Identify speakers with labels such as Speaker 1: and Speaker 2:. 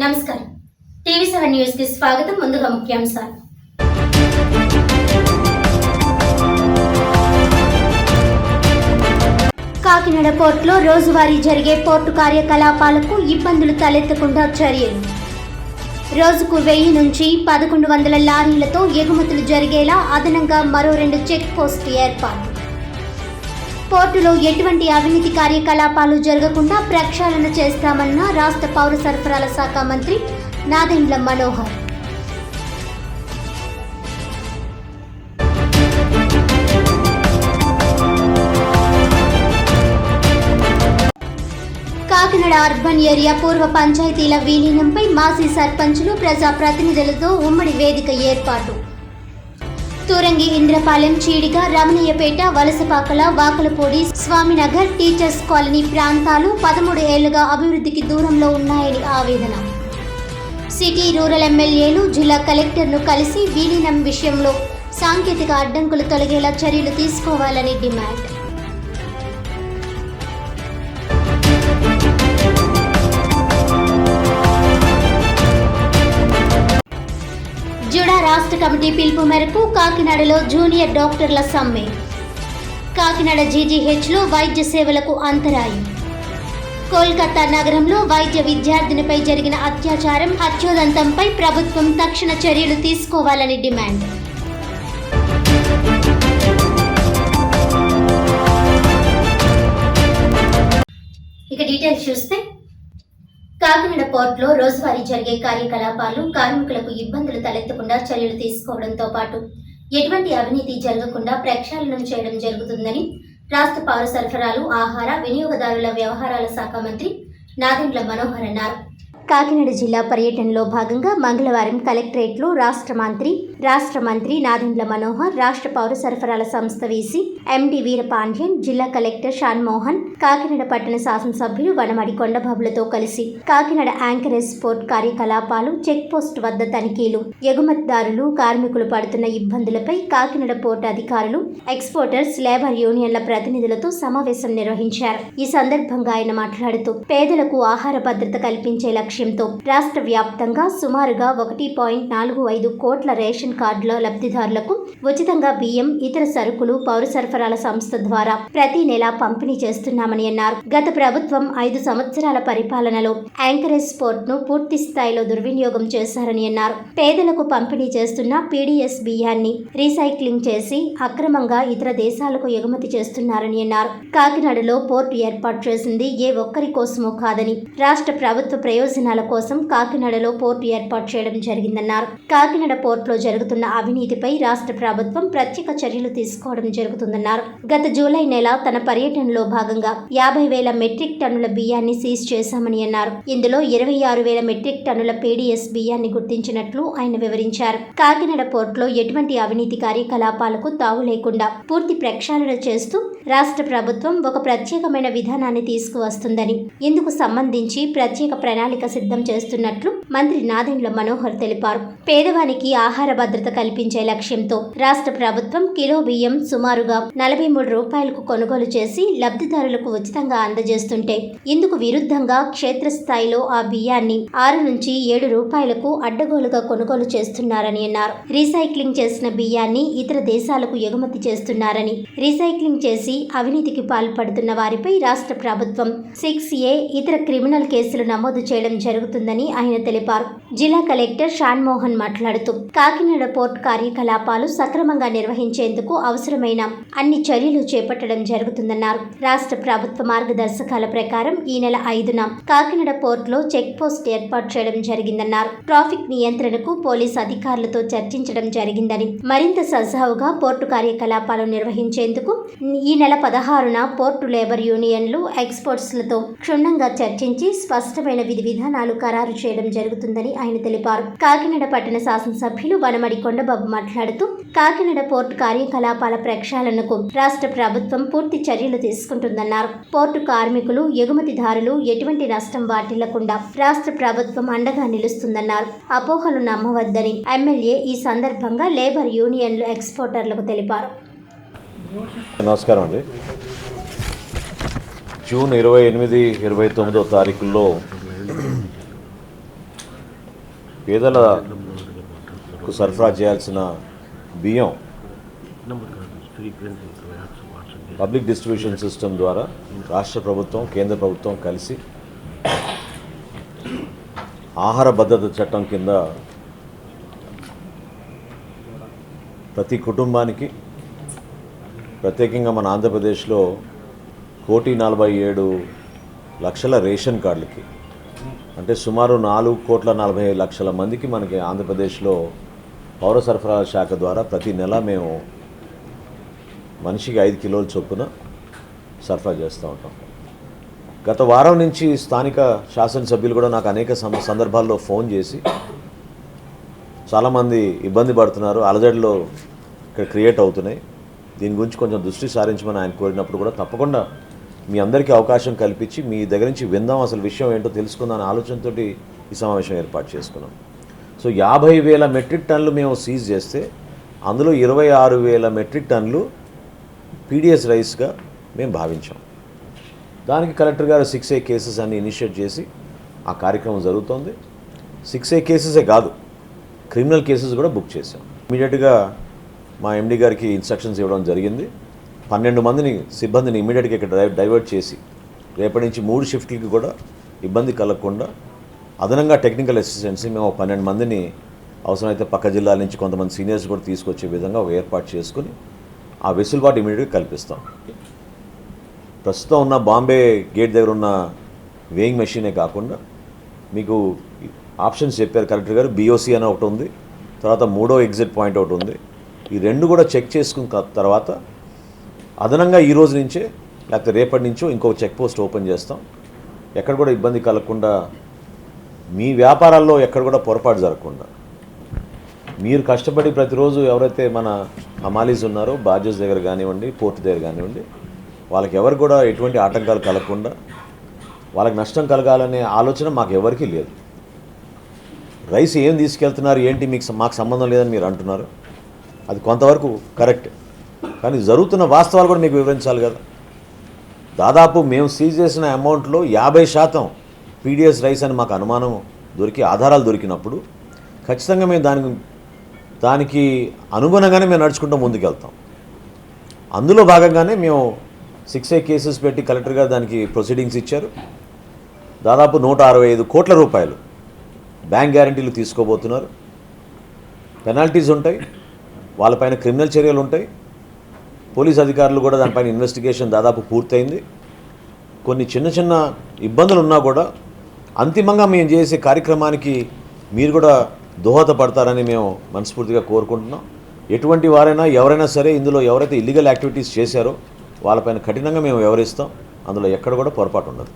Speaker 1: నమస్కారం. TV seven న్యూస్కి స్వాగతం ముందుగా ముఖ్యాంశాలు. కాకినాడ పోర్టులో రోజువారీ జరిగే పోర్టు కార్యకలాపాలకు ఇబ్బందులు తలెత్తకుండా చర్యలు. రోజుకు వెయ్యి నుంచి పదకొండు వందల లారీలతో ఎగుమతులు జరిగేలా అదనంగా మరో రెండు చెక్ పోస్ట్ ఏర్పాటు. పోర్టులో ఎటువంటి అవినీతి కార్యకలాపాలు జరగకుండా ప్రక్షాళన చేస్తామన్న రాష్ట్ర పౌర సరఫరాల శాఖ మంత్రి నాదెండ్ల మనోహర్. కాకినాడ అర్బన్ ఏరియా పూర్వ పంచాయతీల విలీనంపై మాజీ సర్పంచులు ప్రజా ప్రతినిధులతో ఉమ్మడి వేదిక ఏర్పాటు. తూరంగి ఇంద్రపాలెం చీడిగ రమణయ్యపేట వలసపాకల వాకలపూడి స్వామినగర్ టీచర్స్ కాలనీ ప్రాంతాలు పదమూడు ఏళ్ళుగా అభివృద్ధికి దూరంలో ఉన్నాయని ఆవేదన. సిటీ రూరల్ ఎమ్మెల్యేలు జిల్లా కలెక్టర్ను కలిసి విలీనం విషయంలో సాంకేతిక అడ్డంకులు తొలగేలా చర్యలు తీసుకోవాలని డిమాండ్. రాష్ట్ర కమిటీ పిలుపు మేరకు కాకినాడలో జూనియర్ డాక్టర్ల సమ్మె. కాకినాడ జీజీహెచ్లో వైద్య సేవలకు అంతరాయం. కోల్కతా నగరంలో వైద్య విద్యార్థినిపై జరిగిన అత్యాచారం హత్యోదంతంపై ప్రభుత్వం తక్షణ చర్యలు తీసుకోవాలని డిమాండ్. ఇక డీటెయిల్స్ చూస్తే కాకినాడ పోర్టులో రోజువారీ జరిగే కార్యకలాపాలు కార్మికులకు ఇబ్బందులు తలెత్తకుండా చర్యలు తీసుకోవడంతో పాటు ఎటువంటి అవినీతి జరగకుండా ప్రక్షాళనం చేయడం జరుగుతుందని రాష్ట్ర పౌర సరఫరాలు ఆహార వినియోగదారుల వ్యవహారాల శాఖ మంత్రి నాదెండ్ల మనోహర్ అన్నారు. కాకినాడ జిల్లా పర్యటనలో భాగంగా మంగళవారం కలెక్టరేట్లో రాష్ట్ర మంత్రి రాష్ట్ర మంత్రి నాదెండ్ల మనోహర్ రాష్ట్ర పౌర సరఫరాల సంస్థ వీసీ ఎండి వీరపాండ్యన్ జిల్లా కలెక్టర్ షాన్ మోహన్ కాకినాడ పట్టణ శాసనసభ్యులు వనమడి కొండబాబులతో కలిసి కాకినాడ యాంకరేజ్ పోర్ట్ కార్యకలాపాలు చెక్ పోస్ట్ వద్ద తనిఖీలు ఎగుమతిదారులు కార్మికులు పడుతున్న ఇబ్బందులపై కాకినాడ పోర్ట్ అధికారులు ఎక్స్పోర్టర్స్ లేబర్ యూనియన్ల ప్రతినిధులతో సమావేశం నిర్వహించారు. ఈ సందర్భంగా ఆయన మాట్లాడుతూ పేదలకు ఆహార భద్రత కల్పించే లక్ష్యం లక్ష్యంతో రాష్ట్ర వ్యాప్తంగా సుమారుగా ఒకటి పాయింట్ నాలుగు ఐదు కోట్ల రేషన్ కార్డుల లబ్ధిదారులకు ఉచితంగా బియ్యం ఇతర సరుకులు పౌర సరఫరాల సంస్థ ద్వారా ప్రతి నెల పంపిణీ చేస్తున్నామని అన్నారు. గత ప్రభుత్వం ఐదు సంవత్సరాల పరిపాలనలో యాంకరేజ్ పోర్ట్ను పూర్తి స్థాయిలో దుర్వినియోగం చేశారని అన్నారు. పేదలకు పంపిణీ చేస్తున్న పీడీఎస్ బియ్యాన్ని రీసైక్లింగ్ చేసి అక్రమంగా ఇతర దేశాలకు ఎగుమతి చేస్తున్నారని అన్నారు. కాకినాడలో పోర్టు ఏర్పాటు చేసింది ఏ ఒక్కరి కోసమో కాదని రాష్ట్ర ప్రభుత్వ ప్రయోజనం ప్రయోజనాల కోసం కాకినాడలో పోర్టు ఏర్పాటు చేయడం జరిగిందన్నారు. కాకినాడ పోర్టులో జరుగుతున్న అవినీతిపై రాష్ట్ర ప్రభుత్వం ప్రత్యేక చర్యలు తీసుకోవడం జరుగుతుందన్నారు. గత జూలై నెల తన పర్యటనలో భాగంగా యాభై వేల మెట్రిక్ టన్నుల బియ్యాన్ని సీజ్ చేశామని అన్నారు. ఇందులో ఇరవై ఆరు వేల మెట్రిక్ టన్నుల పీడీఎస్ బియ్యాన్ని గుర్తించినట్లు ఆయన వివరించారు. కాకినాడ పోర్టులో ఎటువంటి అవినీతి కార్యకలాపాలకు తావు లేకుండా పూర్తి ప్రక్షాళన చేస్తూ రాష్ట్ర ప్రభుత్వం ఒక ప్రత్యేకమైన విధానాన్ని తీసుకువస్తుందని ఇందుకు సంబంధించి ప్రత్యేక ప్రణాళిక సిద్ధం చేస్తున్నట్లు మంత్రి నాదెండ్ల మనోహర్ తెలిపారు. పేదవానికి ఆహార భద్రత కల్పించే లక్ష్యంతో రాష్ట్ర ప్రభుత్వం కిలో బియ్యం సుమారుగా నలభై మూడు రూపాయలకు కొనుగోలు చేసి లబ్ధిదారులకు ఉచితంగా అందజేస్తుంటే ఇందుకు విరుద్ధంగా క్షేత్రస్థాయిలో ఆ బియ్యాన్ని ఆరు నుంచి ఏడు రూపాయలకు అడ్డగోలుగా కొనుగోలు చేస్తున్నారని అన్నారు. రీసైక్లింగ్ చేసిన బియ్యాన్ని ఇతర దేశాలకు ఎగుమతి చేస్తున్నారని రీసైక్లింగ్ చేసి అవినీతికి పాల్పడుతున్న వారిపై రాష్ట్ర ప్రభుత్వం సిక్స్ ఏ ఇతర క్రిమినల్ కేసులు నమోదు చేయడం జరుగుతుందని ఆయన తెలిపారు. జిల్లా కలెక్టర్ షాన్ మోహన్ మాట్లాడుతూ కాకినాడ పోర్ట్ కార్యకలాపాలు సక్రమంగా నిర్వహించేందుకు అవసరమైన అన్ని చర్యలు చేపట్టడం జరుగుతుందన్నారు. రాష్ట్ర ప్రభుత్వ మార్గదర్శకాల ప్రకారం ఈ నెల ఐదున కాకినాడ పోర్టులో చెక్ పోస్ట్ ఏర్పాటు చేయడం జరిగిందన్నారు. ట్రాఫిక్ నియంత్రణకు పోలీస్ అధికారులతో చర్చించడం జరిగిందని మరింత సజావుగా పోర్టు కార్యకలాపాలు నిర్వహించేందుకు ఈ నెల పదహారున పోర్టు లేబర్ యూనియన్లు ఎక్స్పోర్ట్స్లతో క్షుణ్ణంగా చర్చించి స్పష్టమైన విధి విధానాలు ఖరారు చేయడం జరుగుతుందని ఆయన తెలిపారు. కాకినాడ పట్టణ శాసనసభ్యులు వనమడి కొండబాబు మాట్లాడుతూ కాకినాడ పోర్టు కార్యకలాపాల ప్రక్షాళనకు రాష్ట్ర ప్రభుత్వం పూర్తి చర్యలు తీసుకుంటుందన్నారు. పోర్టు కార్మికులు ఎగుమతిదారులు ఎటువంటి నష్టం వాటిల్లకుండా రాష్ట్ర ప్రభుత్వం అండగా నిలుస్తుందన్నారు. అపోహలు నమ్మవద్దని ఎమ్మెల్యే ఈ సందర్భంగా లేబర్ యూనియన్లు ఎక్స్పోర్టర్లకు తెలిపారు.
Speaker 2: నమస్కారం అండి. జూన్ ఇరవై ఎనిమిది ఇరవై తొమ్మిదో తారీఖుల్లో పేదలకు సరఫరా చేయాల్సిన బియ్యం పబ్లిక్ డిస్ట్రిబ్యూషన్ సిస్టమ్ ద్వారా రాష్ట్ర ప్రభుత్వం కేంద్ర ప్రభుత్వం కలిసి ఆహార భద్రత చట్టం కింద ప్రతి కుటుంబానికి ప్రత్యేకంగా మన ఆంధ్రప్రదేశ్లో కోటి నలభై ఏడు లక్షల రేషన్ కార్డులకి అంటే సుమారు నాలుగు కోట్ల నలభై ఐదు లక్షల మందికి మనకి ఆంధ్రప్రదేశ్లో పౌర సరఫరాల శాఖ ద్వారా ప్రతి నెల మేము మనిషికి ఐదు కిలోల చొప్పున సరఫరా చేస్తూ ఉంటాం. గత వారం నుంచి స్థానిక శాసనసభ్యులు కూడా నాకు అనేక సందర్భాల్లో ఫోన్ చేసి చాలామంది ఇబ్బంది పడుతున్నారు అలజడిలో ఇక్కడ క్రియేట్ అవుతున్నాయి. దీని గురించి కొంచెం దృష్టి సారించమని ఆయన కోరినప్పుడు కూడా తప్పకుండా మీ అందరికీ అవకాశం కల్పించి మీ దగ్గర నుంచి విందాం అసలు విషయం ఏంటో తెలుసుకుందాం అనే ఆలోచనతో ఈ సమావేశం ఏర్పాటు చేసుకున్నాం. సో యాభై వేల మెట్రిక్ టన్నులు మేము సీజ్ చేస్తే అందులో ఇరవై ఆరు వేల మెట్రిక్ టన్నులు పీడిఎస్ రైస్గా మేము భావించాం. దానికి కలెక్టర్ గారు సిక్స్ ఏ కేసెస్ అన్ని ఇనిషియేట్ చేసి ఆ కార్యక్రమం జరుగుతోంది. సిక్స్ ఏ కేసెసే కాదు క్రిమినల్ కేసెస్ కూడా బుక్ చేశాం. ఇమీడియట్గా మా ఎండి గారికి ఇన్స్ట్రక్షన్స్ ఇవ్వడం జరిగింది. పన్నెండు మందిని సిబ్బందిని ఇమీడియట్గా ఇక్కడ డైవర్ట్ చేసి రేపటి నుంచి మూడు షిఫ్ట్లకి కూడా ఇబ్బంది కలగకుండా అదనంగా టెక్నికల్ అసిస్టెంట్స్ని మేము ఒక పన్నెండు మందిని అవసరమైతే పక్క జిల్లాల నుంచి కొంతమంది సీనియర్స్ కూడా తీసుకొచ్చే విధంగా ఒక ఏర్పాటు చేసుకుని ఆ వెసులుబాటు ఇమీడియట్గా కల్పిస్తాం. ప్రస్తుతం ఉన్న బాంబే గేట్ దగ్గర ఉన్న వేయింగ్ మెషినే కాకుండా మీకు ఆప్షన్స్ చెప్పారు కలెక్టర్ గారు బీఓసీ అని ఒకటి ఉంది తర్వాత మూడో ఎగ్జిట్ పాయింట్ ఒకటి ఉంది. ఈ రెండు కూడా చెక్ చేసుకున్న తర్వాత అదనంగా ఈ రోజు నుంచే లేకపోతే రేపటి నుంచో ఇంకో చెక్ పోస్ట్ ఓపెన్ చేస్తాం. ఎక్కడ కూడా ఇబ్బంది కలగకుండా మీ వ్యాపారాల్లో ఎక్కడ కూడా పొరపాటు జరగకుండా. మీరు కష్టపడి ప్రతిరోజు ఎవరైతే మన హమాలీస్ ఉన్నారో బార్జెస్ దగ్గర కానివ్వండి పోర్ట్ దగ్గర కానివ్వండి వాళ్ళకి ఎవరు కూడా ఎటువంటి ఆటంకాలు కలగకుండా వాళ్ళకి నష్టం కలగాలనే ఆలోచన మాకు ఎవరికీ లేదు. రైస్ ఏం తీసుకెళ్తున్నారు ఏంటి మీకు మాకు సంబంధం లేదని మీరు అంటున్నారు. అది కొంతవరకు కరెక్ట్. కానీ జరుగుతున్న వాస్తవాలు కూడా మీకు వివరించాలి కదా. దాదాపు మేము సీజ్ చేసిన అమౌంట్లో యాభై శాతం పీడిఎస్ రైస్ అని మాకు అనుమానం దొరికి ఆధారాలు దొరికినప్పుడు ఖచ్చితంగా మేము దానికి దానికి అనుగుణంగానే మేము నడుచుకుంటూ ముందుకెళ్తాం. అందులో భాగంగానే మేము సిక్స్ ఏ కేసెస్ పెట్టి కలెక్టర్ గారు దానికి ప్రొసీడింగ్స్ ఇచ్చారు. దాదాపు నూట అరవై ఐదు కోట్ల రూపాయలు బ్యాంక్ గ్యారంటీలు తీసుకోబోతున్నారు. పెనాల్టీస్ ఉంటాయి. వాళ్ళపైన క్రిమినల్ చర్యలు ఉంటాయి. పోలీస్ అధికారులు కూడా దానిపైన ఇన్వెస్టిగేషన్ దాదాపు పూర్తయింది. కొన్ని చిన్న చిన్న ఇబ్బందులు ఉన్నా కూడా అంతిమంగా మేము చేసే కార్యక్రమానికి మీరు కూడా దోహదపడతారని మేము మనస్ఫూర్తిగా కోరుకుంటున్నాం. ఎటువంటి వారైనా ఎవరైనా సరే ఇందులో ఎవరైతే ఇల్లీగల్ యాక్టివిటీస్ చేశారో వాళ్ళపైన కఠినంగా మేము వ్యవహరిస్తాం. అందులో ఎక్కడ కూడా పొరపాటు ఉండదు.